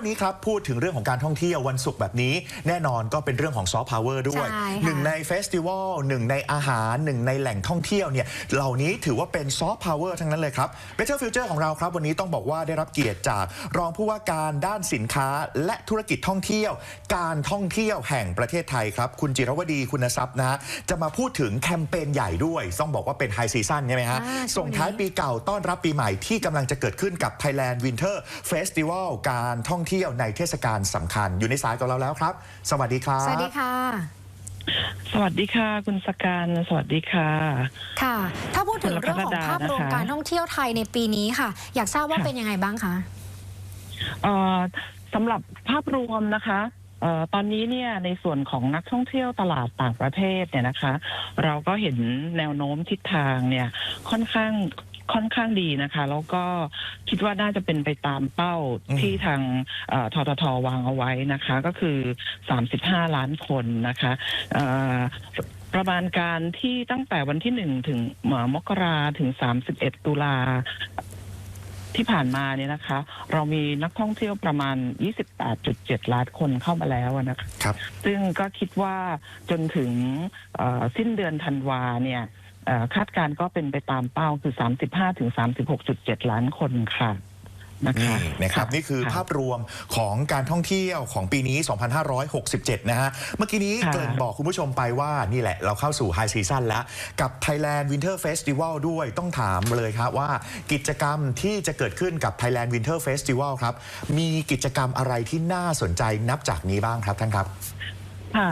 วันนี้ครับพูดถึงเรื่องของการท่องเที่ยววันศุกร์แบบนี้ แน่นอนก็เป็นเรื่องของซอฟต์พาวเวอร์ด้วย ใช่ค่ะหนึ่งในเฟสติวัลหนึ่งในอาหารหนึ่งในแหล่งท่องเที่ยวเนี่ยเหล่านี้ถือว่าเป็นซอฟต์พาวเวอร์ทั้งนั้นเลยครับ Better Future ของเราครับ วันนี้ต้องบอกว่าได้รับเกียรติจาก รองผู้ว่าการด้านสินค้าและธุรกิจท่องเที่ยว การท่องเที่ยวแห่งประเทศไทยครับ คุณจิรวดีคุณทรัพย์นะฮะจะมาพูดถึงแคมเปญใหญ่ด้วย ต้องบอกว่าเป็นไฮซีซั่นใช่ไหมฮะอ่าช่วงนี้ ส่งท้ายปีเก่าต้อนรับปีใหม่ที่กำลังจะเกิดขึ้นกับ Thailand Winter Festival การท่องเที่ยวในเทศกาลสำคัญ อยู่ในสายกับเราแล้วครับ สวัสดีครับ สวัสดีค่ะ สวัสดีค่ะ คุณสการสวัสดีค่ะ ค่ะ ถ้าพูดถึงคุณเรื่องของรัตดาภาพรวมนะคะการท่องเที่ยวไทยในปีนี้ค่ะ อยากทราบว่าค่ะเป็นยังไงบ้างคะเอ่อสำหรับภาพรวมนะคะเอ่อตอนนี้เนี่ยในส่วนของนักท่องเที่ยวตลาดต่างประเทศเนี่ยนะคะ เราก็เห็นแนวโน้มทิศทางเนี่ยค่อนข้าง ค่อนข้างดีนะคะ แล้วก็คิดว่าน่าจะเป็นไปตามเป้าอืมที่ทางเอ่อทททวางเอาไว้นะคะ ก็คือ 35 ล้านคนนะคะเอ่อประมาณการที่ตั้งแต่วันที่หนึ่งถึงเอ่อมกราถึง31ตุลาที่ผ่านมาเนี่ยนะคะ เรามีนักท่องเที่ยวประมาณ 28.7 ล้านคนเข้ามาแล้วอะนะคะครับ ซึ่งก็คิดว่าจนถึงเอ่อสิ้นเดือนธันวาเนี่ยเอ่อ คาดการณ์ก็เป็นไปตามเป้าคือ 35ถึง36.7 ล้านคนค่ะนะคะนี่นะครับนี่คือภาพรวมของการท่องเที่ยวของปีนี้ 2567 นะฮะ เมื่อกี้นี้ค่ะเกริ่นบอกคุณผู้ชมไปว่านี่แหละเราเข้าสู่ไฮซีซั่นแล้ว กับ Thailand Winter Festival ด้วยต้องถามเลยครับว่ากิจกรรมที่จะเกิดขึ้นกับ Thailand Winter Festival ครับ มีกิจกรรมอะไรที่น่าสนใจนับจากนี้บ้างครับท่านครับ ค่ะ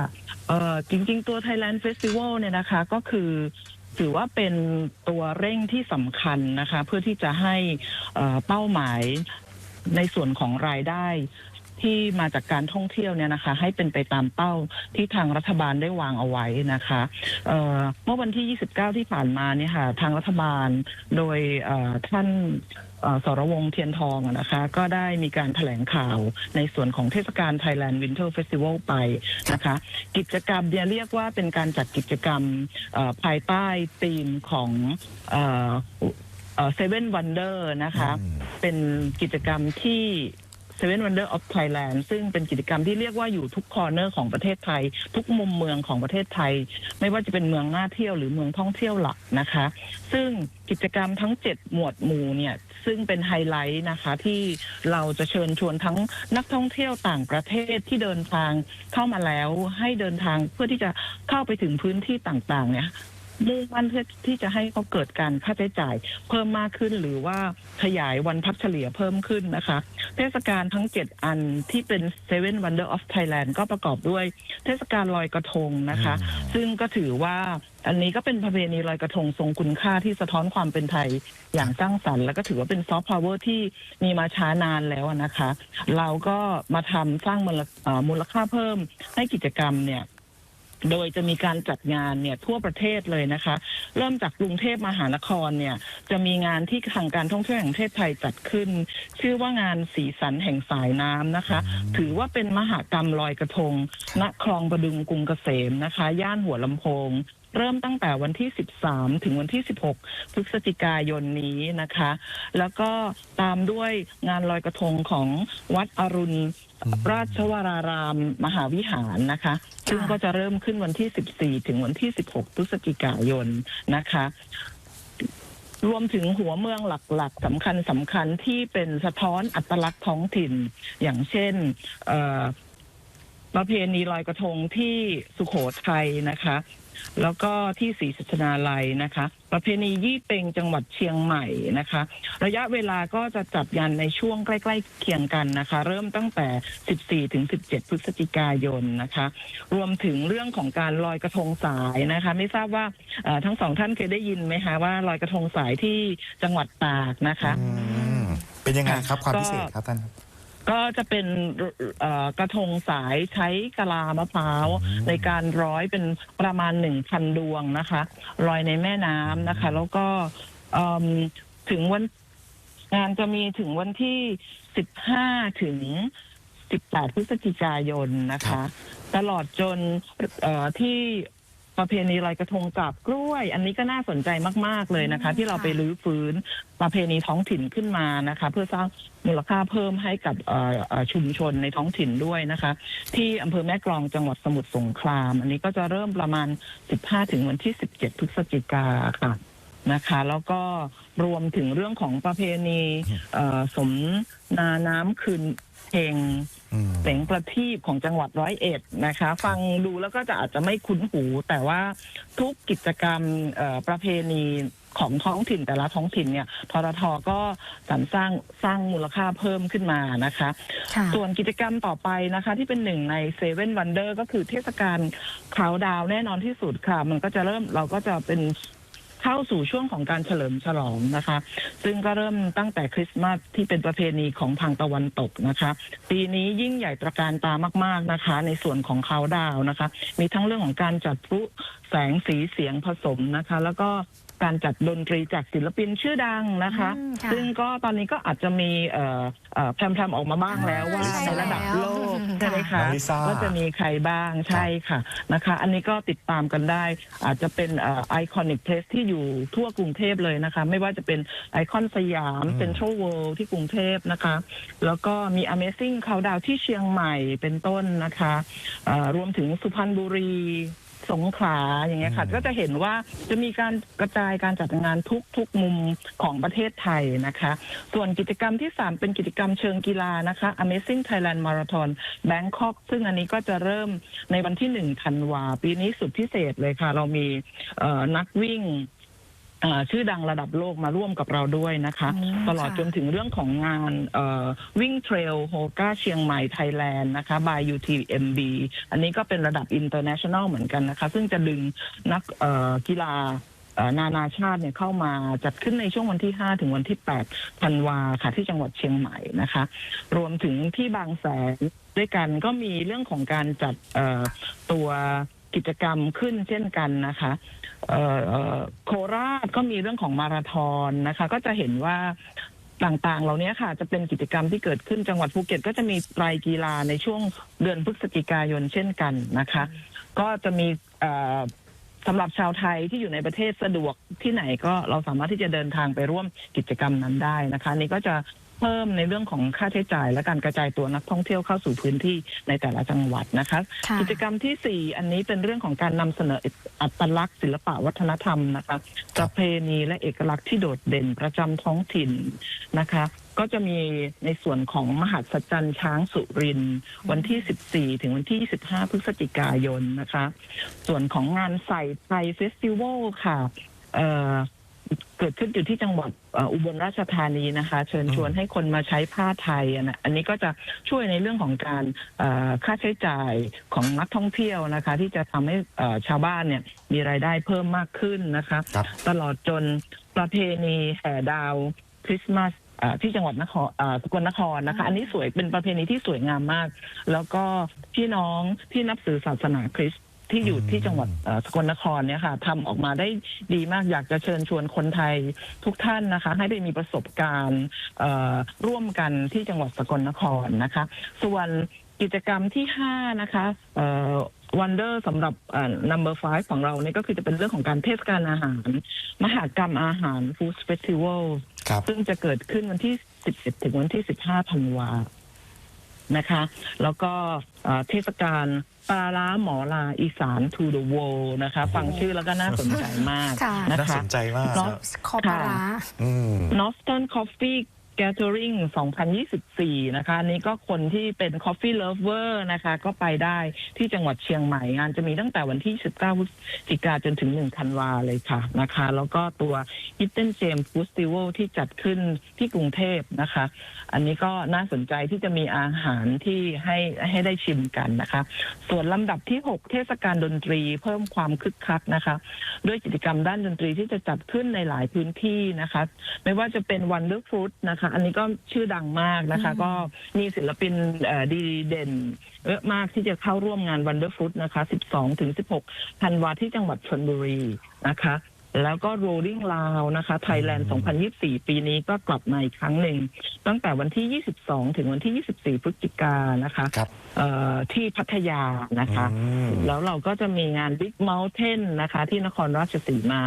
เอ่อจริง ๆ ตัว Thailand Festival เนี่ยนะคะก็คือ ถือว่าเป็นตัวเร่งที่สำคัญนะคะ เพื่อที่จะให้เป้าหมายในส่วนของรายได้ที่มาจากการท่องเที่ยวเนี่ยนะคะ ให้เป็นไปตามเป้าที่ทางรัฐบาลได้วางเอาไว้นะคะเเมื่อวันที่ 29 ที่ผ่านมาเนี่ยค่ะทางรัฐบาลโดยท่าน สรวงศ์เทียนทองอะนะคะ ก็ได้มีการแถลงข่าวในส่วนของเทศกาล Thailand Winter Festival ไปนะคะ กิจกรรมเนี่ยเรียกว่าเป็นการจัดกิจกรรมเอ่อภายใต้ธีมของเซเว่นวันเดอร์นะคะอืมเป็นกิจกรรมที่ Seven Wonder of Thailand ซึ่งเป็นกิจกรรมที่เรียกว่าอยู่ทุกคอร์เนอร์ของประเทศไทย ทุกมุมเมืองของประเทศไทย ไม่ว่าจะเป็นเมืองน่าเที่ยวหรือเมืองท่องเที่ยวหลักนะคะ ซึ่งกิจกรรมทั้ง 7 หมวดหมู่เนี่ยซึ่งเป็นไฮไลท์นะคะที่เราจะเชิญชวนทั้งนักท่องเที่ยวต่างประเทศที่เดินทางเข้ามาแล้วให้เดินทางเพื่อที่จะเข้าไปถึงพื้นที่ต่างๆเนี่ย มุ่งมั่นเพื่อที่จะให้เขาเกิดการค่าใช้จ่ายเพิ่มมากขึ้นหรือว่าขยายวันพักเฉลี่ยเพิ่มขึ้นนะคะ เทศกาลทั้ง 7 อันที่เป็น Seven Wonder of Thailand ก็ประกอบด้วยเทศกาลลอยกระทงนะคะ ซึ่งก็ถือว่าอันนี้ก็เป็นประเพณีลอยกระทงทรงคุณค่าที่สะท้อนความเป็นไทยอย่างสร้างสรรค์ แล้วก็ถือว่าเป็นซอฟต์พาวเวอร์ที่มีมาช้านานแล้วนะคะ เราก็มาทำสร้างมูลเอ่อมูลค่าเพิ่มให้กิจกรรมเนี่ย โดยจะมีการจัดงานเนี่ยทั่วประเทศเลยนะคะ เริ่มจากกรุงเทพมหานครเนี่ยจะมีงานที่ทางการท่องเที่ยวแห่งประเทศไทยจัดขึ้น ชื่อว่างานสีสันแห่งสายน้ำนะคะ ถือว่าเป็นมหากรรมลอยกระทงณคลองประดึงกรุงเกษมนะคะ ย่านหัวลำโพง เริ่มตั้งแต่วันที่ 13 ถึงวันที่ 16 พฤศจิกายนนี้นะคะ แล้วก็ตามด้วยงานลอยกระทงของวัดอรุณราชวรารามมหาวิหารนะคะ ซึ่งก็จะเริ่มขึ้นวันที่ 14 ถึงวันที่ 16 พฤศจิกายนนะคะรวมถึงหัวเมืองหลักๆสำคัญสำคัญที่เป็นสะท้อนอัตลักษณ์ท้องถิ่น อย่างเช่นเอ่อประเพณีลอยกระทงที่สุโขทัยนะคะ แล้วก็ที่ศรีสัชนาลัยนะคะ ประเพณียี่เป็งจังหวัดเชียงใหม่นะคะ ระยะเวลาก็จะจัดงานในช่วงใกล้ๆเคียงกันนะคะ เริ่มตั้งแต่ 14 ถึง 17 พฤศจิกายนนะคะ รวมถึงเรื่องของการลอยกระทงสายนะคะ ไม่ทราบว่าทั้งสองท่านเคยได้ยินไหมคะว่าลอยกระทงสายที่จังหวัดตากนะคะเป็นยังไงครับความพิเศษครับท่าน ก็จะเป็นเอ่อกระทงสายใช้กะลามะพร้าว อืม ในการร้อยเป็นประมาณหนึ่งพันดวงนะคะลอยในแม่น้ำนะคะ แล้วก็เอิ่มถึงวันงานจะมีถึงวันที่สิบห้าถึงสิบแปดพฤศจิกายนนะคะ ตลอดจนเอ่อที่ ประเพณีลอยกระทงกับกล้วย อันนี้ก็น่าสนใจมาก ๆเลยนะคะอืมที่เราค่ะไปรื้อฟื้นประเพณีท้องถิ่นขึ้นมานะคะ เพื่อสร้างมูลค่าเพิ่มให้กับเอ่อเอ่อชุมชนในท้องถิ่นด้วยนะคะ ที่อำเภอแม่กลองจังหวัดสมุทรสงคราม อันนี้ก็จะเริ่มประมาณ 15 ถึงวันที่ 17 พฤศจิกาค่ะนะคะ แล้วก็รวมถึงเรื่องของประเพณีเอ่อสมนาน้ำคืน เพลงอืมเสียงประทีปของจังหวัดร้อยเอ็ดนะคะ ฟังดูแล้วก็จะอาจจะไม่คุ้นหู แต่ว่าทุกกิจกรรมเอ่อประเพณีของท้องถิ่นแต่ละท้องถิ่นเนี่ยทรทก็สรรสร้างสร้างมูลค่าเพิ่มขึ้นมานะคะค่ะส่วนกิจกรรมต่อไปนะคะ ที่เป็นหนึ่งในเซเว่นวันเดอร์ก็คือเทศกาลคราวดาวแน่นอนที่สุดค่ะ มันก็จะเริ่มเราก็จะเป็น เข้าสู่ช่วงของการเฉลิมฉลองนะคะ ซึ่งก็เริ่มตั้งแต่คริสต์มาสที่เป็นประเพณีของทางตะวันตกนะคะ ปีนี้ยิ่งใหญ่ตระการตามาก ๆนะคะ ในส่วนของเขาดาวนะคะ มีทั้งเรื่องของการจัดพลุแสงสีเสียงผสมนะคะ แล้วก็ การจัดดนตรีจากศิลปินชื่อดังนะคะ อืมค่ะซึ่งก็ตอนนี้ก็อาจจะมีเอ่อเอ่อแพรมๆออกมาบ้างแล้วว่าใช่ในระดับโลกแล้วใช่ไหมค่ะ คะน้องลิซ่า ว่าจะมีใครบ้างใช่ค่ะนะคะ อันนี้ก็ติดตามกันได้ อาจจะเป็นไอคอนิกเพลสที่อยู่ทั่วกรุงเทพเลยนะคะ ไม่ว่าจะเป็นไอคอนสยามอืม เซ็นทรัลเวิลด์ที่กรุงเทพนะคะ แล้วก็มี Amazing เขาดาวที่เชียงใหม่เป็นต้นนะคะเอ่อรวมถึงสุพรรณบุรี สงขลาอย่างเงี้ยค่ะอืมก็จะเห็นว่าจะมีการกระจายการจัดงานทุกทุกมุมของประเทศไทยนะคะ ส่วนกิจกรรมที่ 3 เป็นกิจกรรมเชิงกีฬานะคะ Amazing Thailand Marathon Bangkok ซึ่งอันนี้ก็จะเริ่มในวันที่1ธันวาปีนี้สุดพิเศษเลยค่ะ เรามีเอ่อนักวิ่งเอ่อ ชื่อดังระดับโลกมาร่วมกับเราด้วยนะคะอืมตลอดค่ะจนถึงเรื่องของงานเอ่อวิ่งเทรลโฮก้าเชียงใหม่ไทยแลนด์นะคะ by UTMB อันนี้ก็เป็นระดับ international เหมือนกันนะคะ ซึ่งจะดึงนักเอ่อกีฬาเอ่อนานาชาติเนี่ยเข้ามาจัดขึ้นในช่วงวันที่ 5 ถึงวันที่8ธันวาค่ะที่จังหวัดเชียงใหม่นะคะ รวมถึงที่บางแสนด้วยกันก็มีเรื่องของการจัดเอ่อตัวกิจกรรมขึ้นเช่นกันนะคะเอ่อเอ่อ โคราชก็มีเรื่องของมาราธอนนะคะ ก็จะเห็นว่าต่างๆ เหล่านี้ค่ะ จะเป็นกิจกรรมที่เกิดขึ้นจังหวัดภูเก็ต ก็จะมีไตรกีฬาในช่วงเดือนพฤศจิกายนเช่นกันนะคะ ก็จะมีสำหรับชาวไทยที่อยู่ในประเทศสะดวกที่ไหนก็เราสามารถที่จะเดินทางไปร่วมกิจกรรมนั้นได้นะคะนี่ก็จะ เพิ่มในเรื่องของค่าใช้จ่ายและการกระจายตัวนักท่องเที่ยวเข้าสู่พื้นที่ในแต่ละจังหวัดนะคะค่ะกิจกรรมที่ 4 อันนี้เป็นเรื่องของการนำเสนออัตลักษณ์ศิลปะวัฒนธรรมนะคะประเพณีและเอกลักษณ์ที่โดดเด่นประจำท้องถิ่นนะคะก็จะมีในส่วนของมหัศจรรย์ช้างสุรินทร์วันที่ 14 ถึงวันที่ 25 พฤศจิกายนนะคะ ส่วนของงานใส่ไทยเฟสติวัลค่ะ เอ่อเกิดขึ้นอยู่ที่จังหวัดเอ่ออุบลราชธานีนะคะ เชิญชวนให้คนมาใช้ผ้าไทยอะนะอันนี้ก็จะช่วยในเรื่องของการเอ่อค่าใช้จ่ายของนักท่องเที่ยวนะคะ ที่จะทำให้เอ่อชาวบ้านเนี่ยมีรายได้เพิ่มมากขึ้นนะคะครับตลอดจนประเพณีแห่ดาวคริสต์มาสเอ่อที่จังหวัดนครเอ่อสกลนครนะคะ อันนี้สวยเป็นประเพณีที่สวยงามมาก แล้วก็พี่น้องที่นับถือศาสนาคริสต์ ที่อยู่อืมที่จังหวัดเอ่อสกลนครเนี่ยค่ะทำออกมาได้ดีมากอยากจะเชิญชวนคนไทยทุกท่านนะคะ ให้ได้มีประสบการณ์เอ่อร่วมกันที่จังหวัดสกลนครนะคะ ส่วนกิจกรรมที่ 5 นะคะวันเดอร์สำหรับเอ่อ number five ของเราเนี่ยก็คือจะเป็นเรื่องของการเทศกาลอาหาร มหากรรมอาหาร food festival ครับ ซึ่งจะเกิดขึ้นวันที่11ถึงวันที่ 15ธันวา นะคะ แล้วก็เอ่อเทศกาลปลาร้าหมอลาอีสาน to the world นะคะ ฟังชื่อแล้วก็น่าสนใจมากค่ะนะน่าคะสนใจมากเนอะครับคอป ลาร้าอืม Northern Coffee Gathering 2024 นะคะนนี้ก็คนที่เป็น Coffee Lover นะคะ ก็ไปได้ที่จังหวัดเชียงใหม่ งานจะมีตั้งแต่วันที่ 19พฤศจิกาจนถึง 1 ธันวาเลยค่ะนะคะ แล้วก็ตัว Hidden Gem Festival ที่จัดขึ้นที่กรุงเทพนะคะ อันนี้ก็น่าสนใจที่จะมีอาหารที่ให้ให้ได้ชิมกันนะคะ ส่วนลำดับที่ 6 เทศกาลดนตรีเพิ่มความคึกคักนะคะ ด้วยกิจกรรมด้านดนตรีที่จะจัดขึ้นในหลายพื้นที่นะคะ ไม่ว่าจะเป็น Wonder Fruit นะคะอันนี้ก็ชื่อดังมากนะคะอืมก็มีศิลปินเอ่อดีเด่นเยอะมากที่จะเข้าร่วมงาน Wonder Fruit นะคะ 12 ถึง 16 ธันวาที่จังหวัดชนบุรีนะคะแล้วก็ rolling round นะคะ Thailand 2024 ปีนี้ก็กลับมาอีกครั้งหนึ่ง ตั้งแต่วันที่ 22 ถึงวันที่ 24 พฤศจิกายนนะคะครับเอ่อที่พัทยานะคะอืมแล้วเราก็จะมีงาน Big Mountain นะคะ ที่นครราชสีมา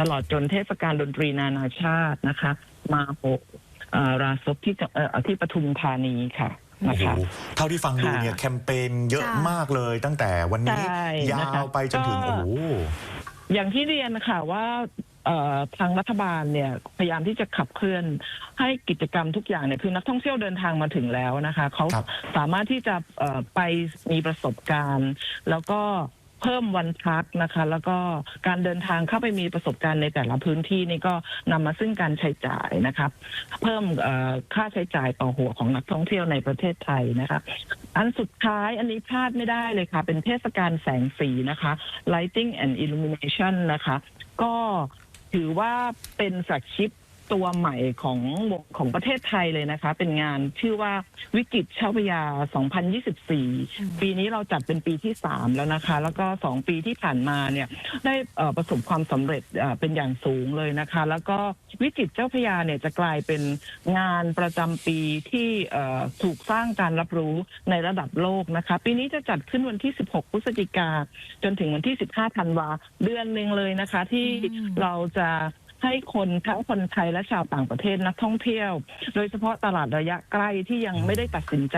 ตลอดจนเทศกาลดนตรีนานาชาตินะคะ มาโปเอ่อ ราซบที่จะเอ่อที่ปทุมธานีค่ะโอ้นะโหคะ เท่าที่ฟังดูค่ะเนี่ยแคมเปญเยอะค่ะ มากเลยตั้งแต่วันนี้ ใช่ยานะคะวไปจนถึงก็ โอ้โห อย่างที่เรียนนะคะว่าเอ่อทางรัฐบาลเนี่ยพยายามที่จะขับเคลื่อนให้กิจกรรมทุกอย่างเนี่ยคือนักท่องเที่ยวเดินทางมาถึงแล้วนะคะเขาครับ สามารถที่จะเอ่อไปมีประสบการณ์ แล้วก็ เพิ่มวันพักนะคะ แล้วก็การเดินทางเข้าไปมีประสบการณ์ในแต่ละพื้นที่นี่ก็นำมาซึ่งการใช้จ่ายนะครับ เพิ่มค่าใช้จ่ายต่อหัวของนักท่องเที่ยวในประเทศไทยนะคะ อันสุดท้ายอันนี้พลาดไม่ได้เลยค่ะ เป็นเทศกาลแสงสีนะคะ Lighting and Illumination นะคะ ก็ถือว่าเป็นแฟลกชิป ตัวใหม่ของของประเทศไทยเลยนะคะ เป็นงานชื่อว่าวิกฤตเช่าพระยา 2024 ปีนี้เราจัดเป็นปีที่ 3 แล้วนะคะ แล้วก็ 2 ปีที่ผ่านมาเนี่ยได้เอ่อประสบความสำเร็จเอ่อเป็นอย่างสูงเลยนะคะ แล้วก็วิกฤตเจ้าพระยาเนี่ยจะกลายเป็นงานประจำปีที่เอ่อถูกสร้างการรับรู้ในระดับโลกนะคะ ปีนี้จะจัดขึ้นวันที่ 16 พฤศจิกาจนถึงวันที่ 15 ธันวาเดือนหนึ่งเลยนะคะ ที่อืมเราจะ ให้คนทั้งคนไทยและชาวต่างประเทศนักท่องเที่ยว โดยเฉพาะตลาดระยะใกล้ที่ยังไม่ได้ตัดสินใจ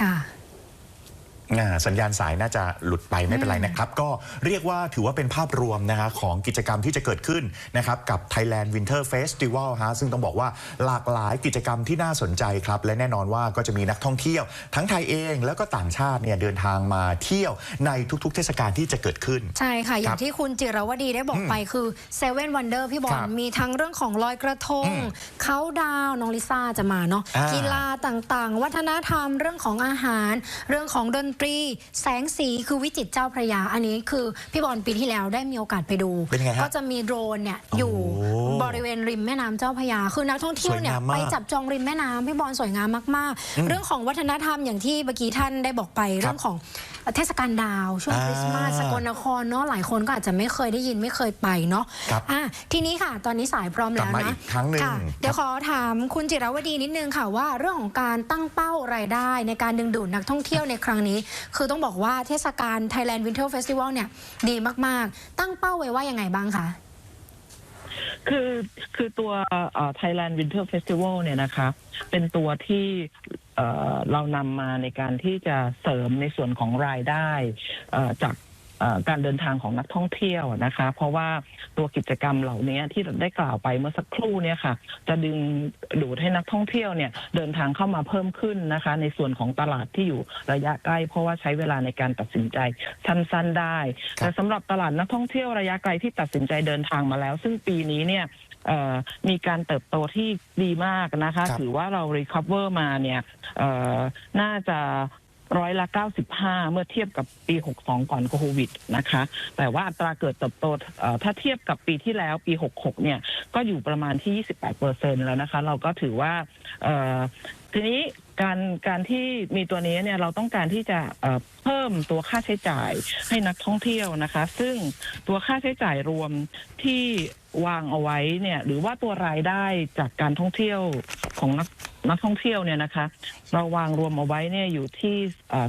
ค่ะ อ่าสัญญาณสายน่าจะหลุดไปไม่เป็นไรนะครับ ก็เรียกว่าถือว่าเป็นภาพรวมนะคะของกิจกรรมที่จะเกิดขึ้นนะครับกับ Thailand Winter Festival ฮะซึ่งต้องบอกว่าหลากหลายกิจกรรมที่น่าสนใจครับ และแน่นอนว่าก็จะมีนักท่องเที่ยว ทั้งไทยเองแล้วก็ต่างชาติเนี่ยเดินทางมาเที่ยวในทุกๆ เทศกาลที่จะเกิดขึ้น ใช่ค่ะอคย่ารังบที่คุณจิรวดีได้บอกไปคือเซเว่นวันเดอร์พี่บอคลรับมีทั้งเรื่องของลอยกระทงอืมเขาดาวน์น้องลิซ่าจะมาเนาะอ่ากีฬาต่างๆ วัฒนธรรมเรื่องของอาหาร เรื่องของดนตรี แสงสีคือวิจิตรเจ้าพระยา อันนี้คือพี่บอลปีที่แล้วได้มีโอกาสไปดู เป็นไงฮะก็จะมีโดรนเนี่ยอยู่โอ้บริเวณริมแม่น้ำเจ้าพระยา คือนักท่องเที่ยวเนี่ยสวยงามมากไปจับจองริมแม่น้ำพี่บอลสวยงามมากๆ เรื่องของวัฒนธรรมอย่างที่เมื่อกี้ท่านได้บอกไปเรื่องของเทศกาลดาวช่วงอ่าคริสต์มาสสกลนครเนาะหลายคนก็อาจจะไม่เคยได้ยินไม่เคยไปเนาะครับอะทีนี้ค่ะ ตอนนี้สายพร้อมกลัแล้บวมานะอีกครั้งหนึ่ง ค่ะเดี๋ยวขอถามคุณจิรวดีนิดนึงค่ะว่าเรื่องของการตั้งเป้ารายได้ในการดึงดูดนักท่องเที่ยวในครั้งนี้คือต้องบอกว่าเทศกาล Thailand Winter Festival เนี่ยดีมาก ๆ ตั้งเป้าไว้ว่ายังไงบ้างคะคือคือตัว Thailand Winter Festival เนี่ยนะคะ เป็นตัวที่เรานำมาในการที่จะเสริมในส่วนของรายได้จาก การเดินทางของนักท่องเที่ยวนะคะ เพราะว่าตัวกิจกรรมเหล่านี้ที่เราได้กล่าวไปเมื่อสักครู่เนี่ยค่ะ จะดึงดูดให้นักท่องเที่ยวเนี่ยเดินทางเข้ามาเพิ่มขึ้นนะคะ ในส่วนของตลาดที่อยู่ระยะใกล้ เพราะว่าใช้เวลาในการตัดสินใจสั้นๆได้ครับแต่สำหรับตลาดนักท่องเที่ยวระยะไกลที่ตัดสินใจเดินทางมาแล้ว ซึ่งปีนี้เนี่ยเอ่อมีการเติบโตที่ดีมากนะคะครับถือว่าเรา recover มาเนี่ยเอ่อน่าจะ ร้อยละ 95 เมื่อเทียบกับปี 62 ก่อนโควิดนะคะ แต่ว่าอัตราเกิดเติบโตถ้าเทียบกับปีที่แล้วปี 66 เนี่ย ก็อยู่ประมาณที่ 28เปอร์เซ็นแล้วนะคะ เราก็ถือว่า ทีนี้การการที่มีตัวนี้เนี่ยเราต้องการที่จะเพิ่มตัวค่าใช้จ่ายให้นักท่องเที่ยวนะคะ ซึ่งตัวค่าใช้จ่ายรวมที่วางเอาไว้เนี่ยหรือว่าตัวรายได้จากการท่องเที่ยวของนักนักท่องเที่ยวเนี่ยนะคะ เราวางรวมเอาไว้เนี่ยอยู่ที่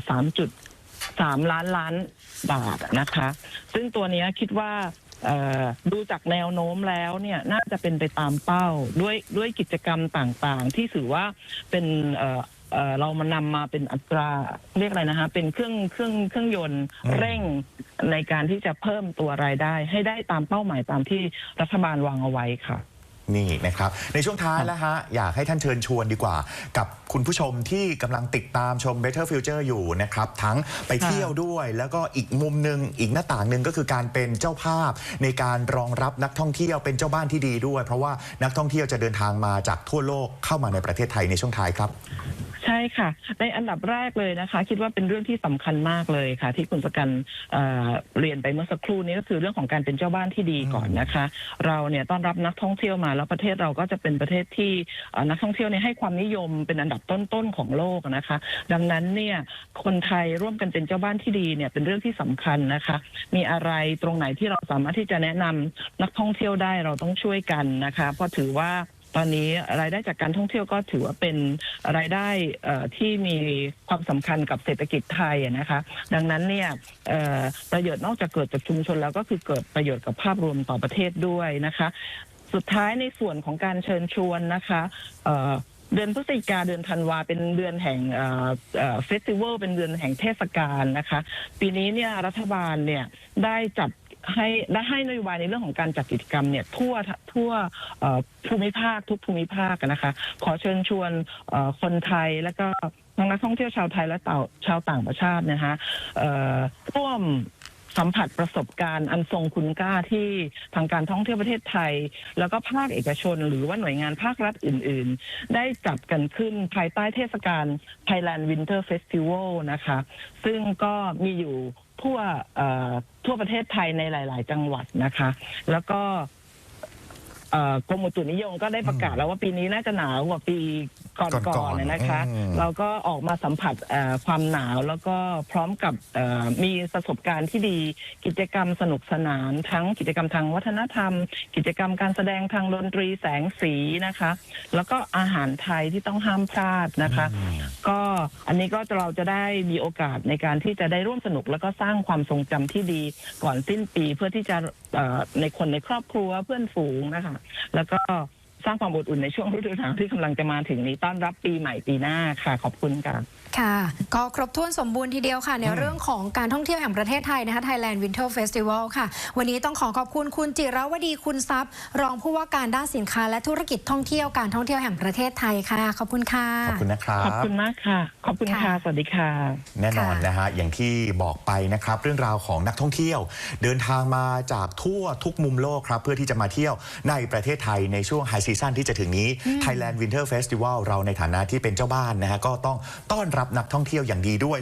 สามจุดสามล้านล้านบาทนะคะ ซึ่งตัวนี้คิดว่า ดูจากแนวโน้มแล้วเนี่ยน่าจะเป็นไปตามเป้าด้วยด้วยกิจกรรมต่างๆ ที่ถือว่าเป็นเอ่อเอ่อเรามานำมาเป็นอัตราเรียกอะไรนะคะเป็นเครื่องเครื่องเครื่องยนต์อืมเร่งในการที่จะเพิ่มตัวรายได้ ให้ได้ตามเป้าหมายตามที่รัฐบาลวางเอาไว้ค่ะ นี่นะครับในช่วงท้ายแล้วฮะอยากให้ท่านเชิญชวนดีกว่า กับคุณผู้ชมที่กำลังติดตามชม Better Future อยู่นะครับ ทั้งไปเที่ยวด้วย แล้วก็อีกมุมหนึ่งอีกหน้าต่างหนึ่งก็คือการเป็นเจ้าภาพ ในการรองรับนักท่องเที่ยวเป็นเจ้าบ้านที่ดีด้วย เพราะว่านักท่องเที่ยวจะเดินทางมาจากทั่วโลกเข้ามาในประเทศไทยในช่วงท้ายครับ ใช่ค่ะ ในอันดับแรกเลยนะคะ คิดว่าเป็นเรื่องที่สำคัญมากเลยค่ะ ที่คุณสกันเเรียนไปเมื่อสักครู่นี้ก็คือเรื่องของการเป็นเจ้าบ้านที่ดีก่อนนะคะ เราเนี่ยต้อนรับนักท่องเที่ยวมาแล้วประเทศเราก็จะเป็นประเทศที่นักท่องเที่ยวเนี่ยให้ความนิยมเป็นอันดับต้นๆของโลกนะคะ ดังนั้นเนี่ยคนไทยร่วมกันเป็นเจ้าบ้านที่ดีเนี่ยเป็นเรื่องที่สำคัญนะคะ มีอะไรตรงไหนที่เราสามารถที่จะแนะนำนักท่องเที่ยวได้เราต้องช่วยกันนะคะ เพราะถือว่า ตอนนี้รายได้จากการท่องเที่ยวก็ถือว่าเป็นรายได้ที่มีความสำคัญกับเศรษฐกิจไทยนะคะ ดังนั้นเนี่ยประโยชน์นอกจากเกิดจากชุมชนแล้วก็คือเกิดประโยชน์กับภาพรวมต่อประเทศด้วยนะคะ สุดท้ายในส่วนของการเชิญชวนนะคะเอ่อเดือนพฤศจิกาเดือนธันวาเป็นเดือนแห่งเฟสติวัลเป็นเดือนแห่งเทศกาลนะคะ ปีนี้เนี่ยรัฐบาลเนี่ยได้จัด ให้ได้ให้นโยบายในเรื่องของการจัดกิจกรรมเนี่ยทั่วทั่วภูมิภาคทุกภูมิภาคนะคะ ขอเชิญชวนคนไทยแล้วก็ทั้งนักท่องเที่ยวชาวไทยและต่าชาวต่างประเทศนะคะร่วมสัมผัสประสบการณ์อันทรงคุณค่าที่ทางการท่องเที่ยวประเทศไทย แล้วก็ภาคเอกชน หรือว่าหน่วยงานภาครัฐอื่น ๆ ได้จัดกันขึ้นภายใต้เทศกาล Thailand Winter Festival นะคะ ซึ่งก็มีอยู่ ทั่วทั่วประเทศไทยในหลาย ๆ จังหวัดนะคะ แล้วก็ กรมอุตุนิยมก็ได้ประกาศแล้วว่าปีนี้น่าจะหนาวกว่าปีก่ก่ออนนๆๆนะคะอืมเราก็ออกมาสัมผัสเอ่อความหนาวแล้วก็พร้อมกับเอ่อมีประสบการณ์ที่ดีกิจกรรมสนุกสนาน ทั้งกิจกรรมทางวัฒนธรรม กิจกรรมการแสดงทางดนตรีแสงสีนะคะ แล้วก็อาหารไทยที่ต้องห้ามพลาดนะคะ ก็อันนี้ก็เราจะได้มีโอกาสในการที่จะได้ร่วมสนุกแล้วก็สร้างความทรงจำที่ดีก่อนสิ้นปีเพื่อที่จะเอ่อในคนในครอบครัวเพื่อนฝูงนะคะแล้วก็สร้างความอบอุ่นในช่วงฤดูหนาวที่กำลังจะมาถึงนี้ต้อนรับปีใหม่ปีหน้าค่ะขอบคุณค่ะ ค่ะ ก็ครบถ้วนสมบูรณ์ทีเดียวค่ะ ในอืมเรื่องของการท่องเที่ยวแห่งประเทศไทยนะคะ Thailand Winter Festival ค่ะ วันนี้ต้องขอขอบคุณคุณจิรวดีคุณทรัพย์ รองผู้ว่าการด้านสินค้าและธุรกิจท่องเที่ยวการท่องเที่ยวแห่งประเทศไทยค่ะ ขอบคุณค่ะ ขอบคุณนะครับ ขอบคุณมากค่ะ ขอบคุณค่ะค่ะสวัสดีค่ะ แน่นอนค่ะนะฮะ อย่างที่บอกไปนะครับ เรื่องราวของนักท่องเที่ยว เดินทางมาจากทั่วทุกมุมโลกครับ เพื่อที่จะมาเที่ยวในประเทศไทยในช่วงไฮซีซั่นที่จะถึงนี้ Thailand Winter Festival เราในฐานะที่เป็นเจ้าบ้านนะฮะก็ต้องต้อนรับนักท่องเที่ยวอย่างดีด้วย